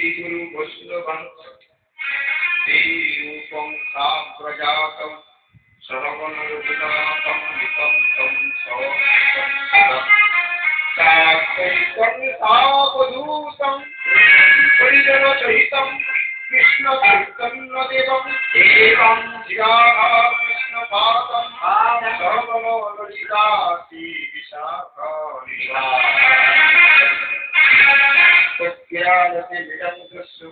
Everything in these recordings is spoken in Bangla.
श्रीगुरुवसुधवंशरूपं साग्रजातं श्रवणोदातं निकं साकैकं सावधूतं परिजनसहितं कृष्णचैतन्यदेवं देवं शिराः कृष्णपादं श्रवणोलिता श्रीविशाखा قيامة يمدس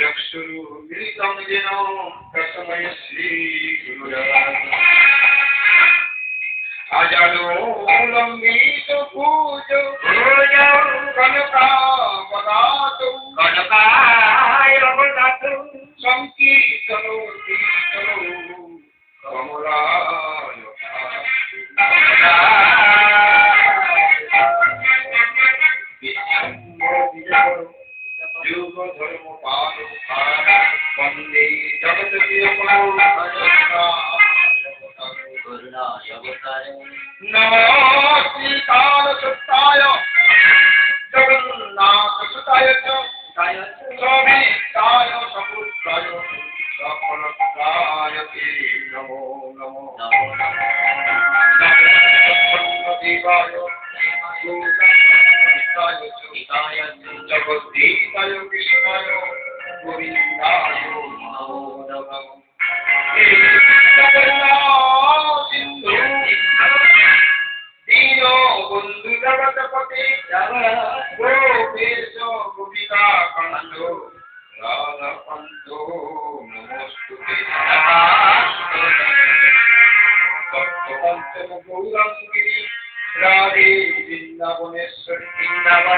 يكسروا بالتمدنهم قسم يسيرون أجل لميت فوج فوجا كنكا بنات كنكا يبنات سمكي জগন্নাথ সুতায় চ সবিতায় সপুত্রায় সকলকায় তে নমো নমো দেবায় জগদ্দীতায় কৃষ্ণায় গোবিন্দায় নমো নমঃ সিন্ধু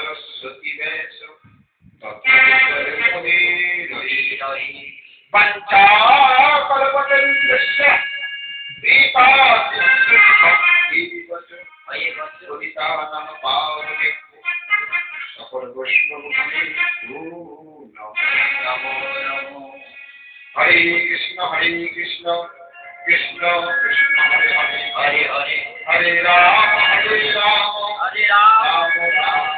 বিঘ্ন নাশ অদিষ্ট পুরো অদিষ্ট বৃন্দাবন প্রচিতে করি কৃষ্ণ ভক্তি পদে দেবী পদে দেবী সত্যবত্তই নমো নমো সত্যবত্তই নমো নারায়ণ নমস্কৃতম নরম জৈব নরোত্তমম দেবীং সরস্বতী বেশ পঞ্চাকল্পতরুস্য সকল বৈষ্ণব হরে কৃষ্ণ হরে কৃষ্ণ কৃষ্ণ কৃষ্ণ হরে হরে হরে হরে হরে রাম হরে রাম হরে রাম রাম হরে হরে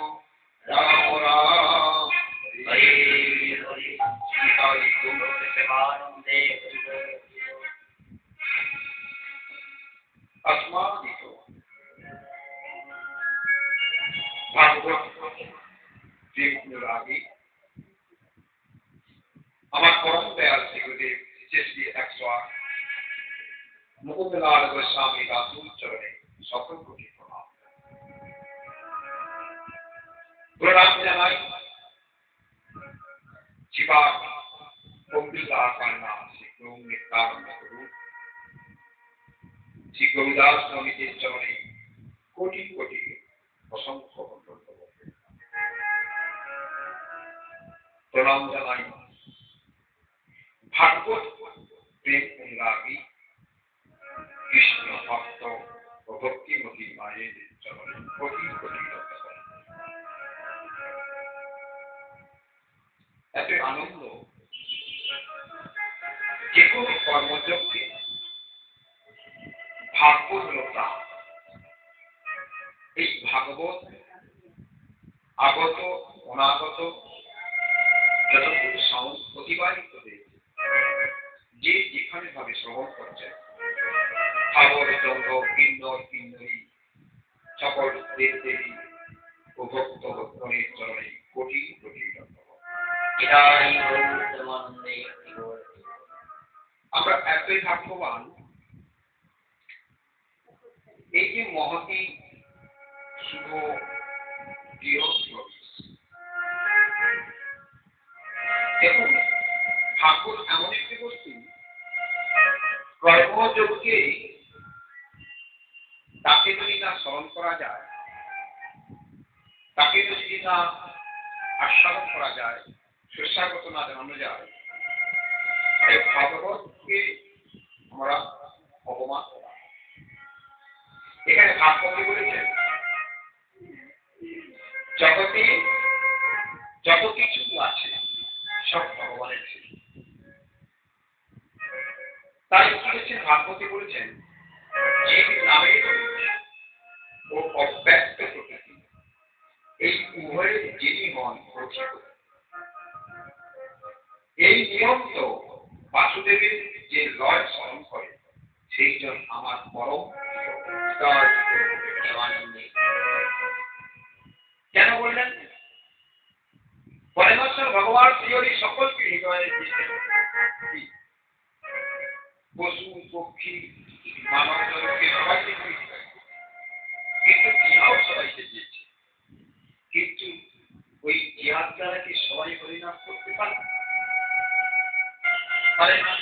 মুকুন্দলাল গোস্বামী দাসুর চরণে সকল কোটি প্রণাম। প্রণাম জানাই গম্ভীর আকার নাম শ্রী গুরু নিত্যানন্দ গুরু শ্রী কবিদাস নবীজির চরণে কোটি কোটি অসংখ্য প্রণাম জানাই। ভাগবত প্রেম অনুরাগী ভক্ত ও ভক্তিমতী মায়ের চরণে এত আনন্দ। যে কোনো কর্মযোগকে প্রাণ এই ভাগবত আগত, অনাগত যতটুকু সাউন্ড অতিবাহিত হয়েছে, যে যেখানে ভাবে শ্রবণ করছে খাবর চন্দ্র কিন্নর কিন্নরী সকল দেব দেবী ও ভক্ত ভক্তনের চরণে কোটি কোটি আমরা এতই ভাগ্যবান। এই যে মহতি শুভ না আস্বাদন করা যায়, সুস্বাগত না জানানো যায়। ভাগবতকে আমরা অপমান এখানে ভাগবতী বলেছেন জগতে যত কিছু আছে, সব ভগবানের তাই কি হচ্ছেন ভাগবতী বলেছেন, যে নামের হন এই তো বাসুদেবের যে লয় স্মরণ করে, সেই জন্য আমার পরম কেন বললেন? পরমেশ্বর ভগবান শ্রীহরি সকলকে হৃদয়ে পশু, পক্ষী মানব সবাইকে কিন্তু সবাইকে দিয়েছে? কিন্তু ওই ইহার দ্বারা কি সবাই হরিনাম করতে পারে? পারে না।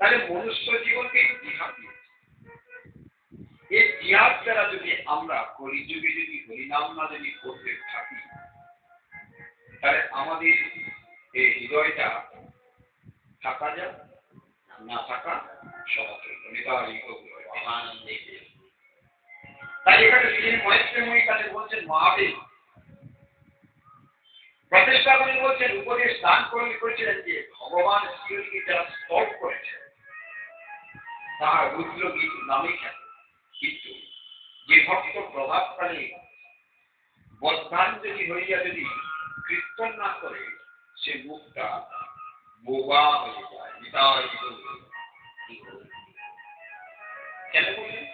তাহলে মনুষ্য জীবনকে দিয়েছে এই ইহার দ্বারা যদি আমরা কলিযুগে যদি হরিনাম না যদি করতে থাকি তাহলে আমাদের এই হৃদয়টা থাকা যা না থাকা আনন্দে তাই এখানে শ্রী মহেন্দ্রময়ী কাছে বলছেন মহাবীর প্রতিষ্ঠা করে বলছেন, উপদেশ দান করে করেছিলেন যে ভগবান শ্রীহরিকে যারা স্তব করেছে, তাহার রুদ্র গীত নামে খ্যাত কিন্তু যে ভক্ত প্রভাবকালে বদ্ধাঞ্জলি হইয়া যদি কীর্তন না করে, সে মুখটা বোবা হয়ে যায় কেন বললেন?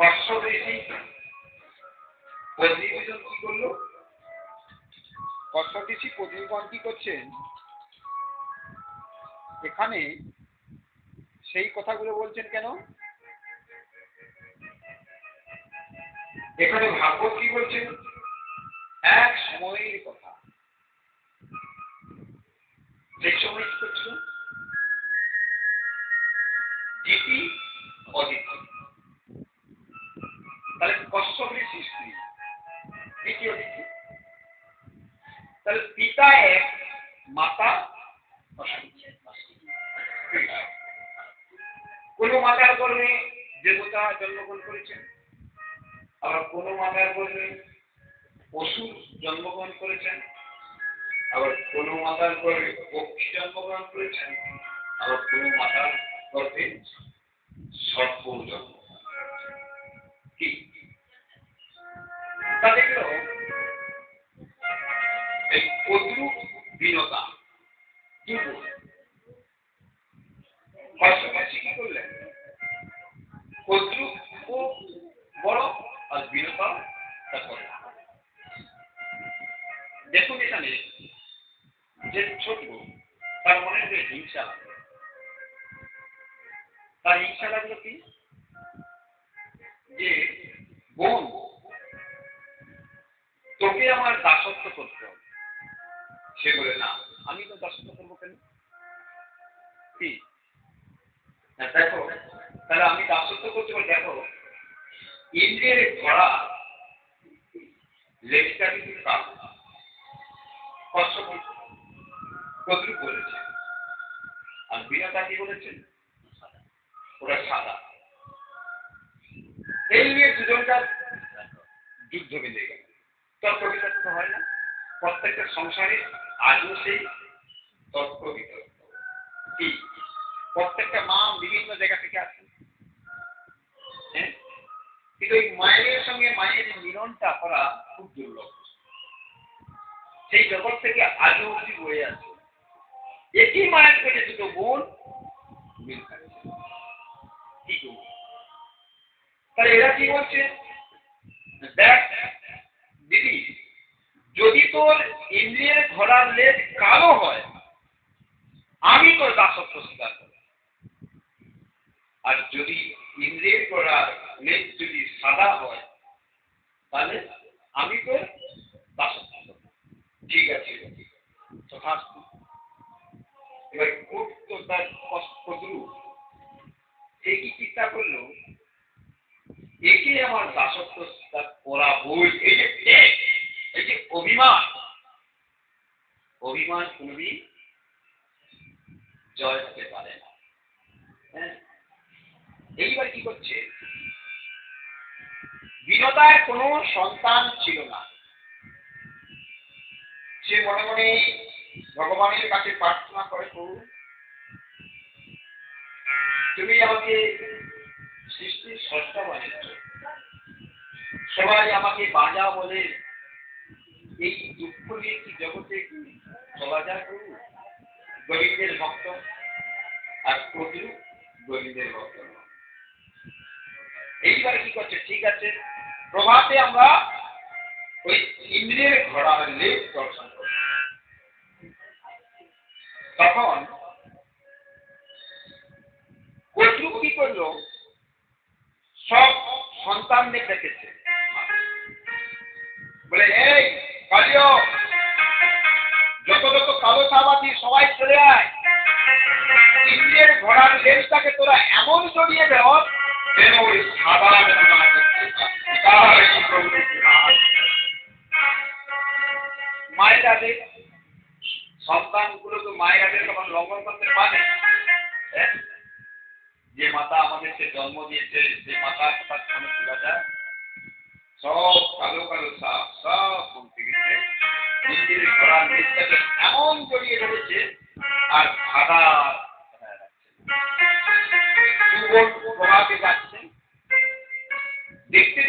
ঋষি পদ্মীভূষণ কি করল? কি করছেন এখানে সেই কথাগুলো বলছেন কেন? এখানে ভাগবত কি বলছেন? এক সময়ের কথা। সেই সময় কি করছিল? দিতি অদিতি ঋষি স্ত্রী দ্বিতীয় দিতি তাহলে পিতা এক, মাতা কোন মাতার গর্ভে দেবতা জন্মগ্রহণ করেছেন? আবার কোন মাতার গর্ভে অসুর জন্মগ্রহণ করেছেন? আবার কোন মাতার গর্ভে পক্ষী জন্মগ্রহণ করেছেন? আবার কোন মাতার গর্ভে সর্প জন্মগ্রহণ। কি? তা দেখল? এই কদ্রুপ বিনতা দুটো পাশাপাশি কি করলেন কদ্রুপ ও বড় আর বিনতা তা দেখুন এখানে যে ছোট তার মনে যে হিংসা তার হিংসা লাগল কি? যে বোন তোকে আমার দাসত্ব করতে হবে। সে বলে, না, আমি তো দাসত্ব করব কেন? কি? দেখো, তাহলে আমি দাসত্ব করতে পারি। দেখো, ইন্দ্রের ঘোড়া লেজটা কিন্তু কালো। কষ্ট কদ্রু বলেছে। আর বিনাতা কি বলেছেন ওরা সাদা। এই নিয়ে দুজনকার যুদ্ধ বেঁধে গেল। তর্ক বিতর্ক হয় না। প্রত্যেকটা সংসারে আজও সেই তর্ক বিতর্ক কি প্রত্যেকটা মা বিভিন্ন জায়গা থেকে আসেন। হ্যাঁ? কিন্তু এই মায়ের সঙ্গে মায়ের মিলনটা করা খুব দুর্লভ। সেই জগৎ থেকে আজও অব্দি বয়ে আছে। একই মায়ের পেটে দুটো বোন তাহলে এরা কি বলছে দেখ দিদি যদি তোর ইন্দ্রিয়ের ঘোড়ার লেজ কালো হয়, আমি তোর দাসত্ব স্বীকার করব। আর যদি ইন্দ্রিয়ের ঘোড়ার লেজ যদি সাদা হয়, তাহলে আমি তোর দাসত্ব ঠিক আছে তথাস্তু এবার তো তার কদ্রু সে কি চিন্তা করল? একে আমার দাসত্ব তার করা বই এই যে অভিমান অভিমান কোনদিন জয় হতে পারে না। হ্যাঁ? এইবার কি করছে? বিনতায় কোনো সন্তান ছিল না। সে মনে মনে ভগবানের কাছে প্রার্থনা করে, প্রভু, তুমি আমাকে সৃষ্টির সস্তা বানিয়েছ। সবাই আমাকে বাজা বলে, এই দুঃখ নিয়ে কি জগতে চলা যায় প্রভু গরিবদের ভক্ত আর প্রচুর গরিবদের ভক্ত এইবার কি করছে? ঠিক আছে, প্রভাতে আমরা ওই ইন্দ্রিয়ের ঘোড়ার লেপ দর্শন করব। তখন কচু কি করল? সব সন্তানদের ডেকেছে বলে, এই, কালিও, যত যত কালো সাবাতি সবাই চলে আয় ইন্দ্রিয়ের ঘোড়ার লেজটাকে তোরা এমন জড়িয়ে দেও যেন ওই সাদা। মায়েরাদের সন্তানগুলো তো মায়েরাদের তখন লঙ্ঘন করতে পারে হ্যাঁ? যে মাতা আমাদেরকে জন্ম দিয়েছে, যে মাতা সামনে তোলা যায় সব দেখতে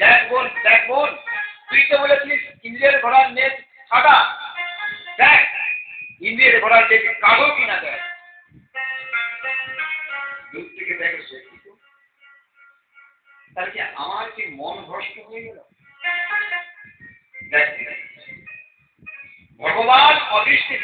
দেখ দেখ তুই তো ইন্দ্রিয়ের ঘোড়ার দেখ নেট কিনা থেকে দেখে সে কি আমার কি মন ভ্রষ্ট হয়ে দেখ। ভগবান অদৃষ্টে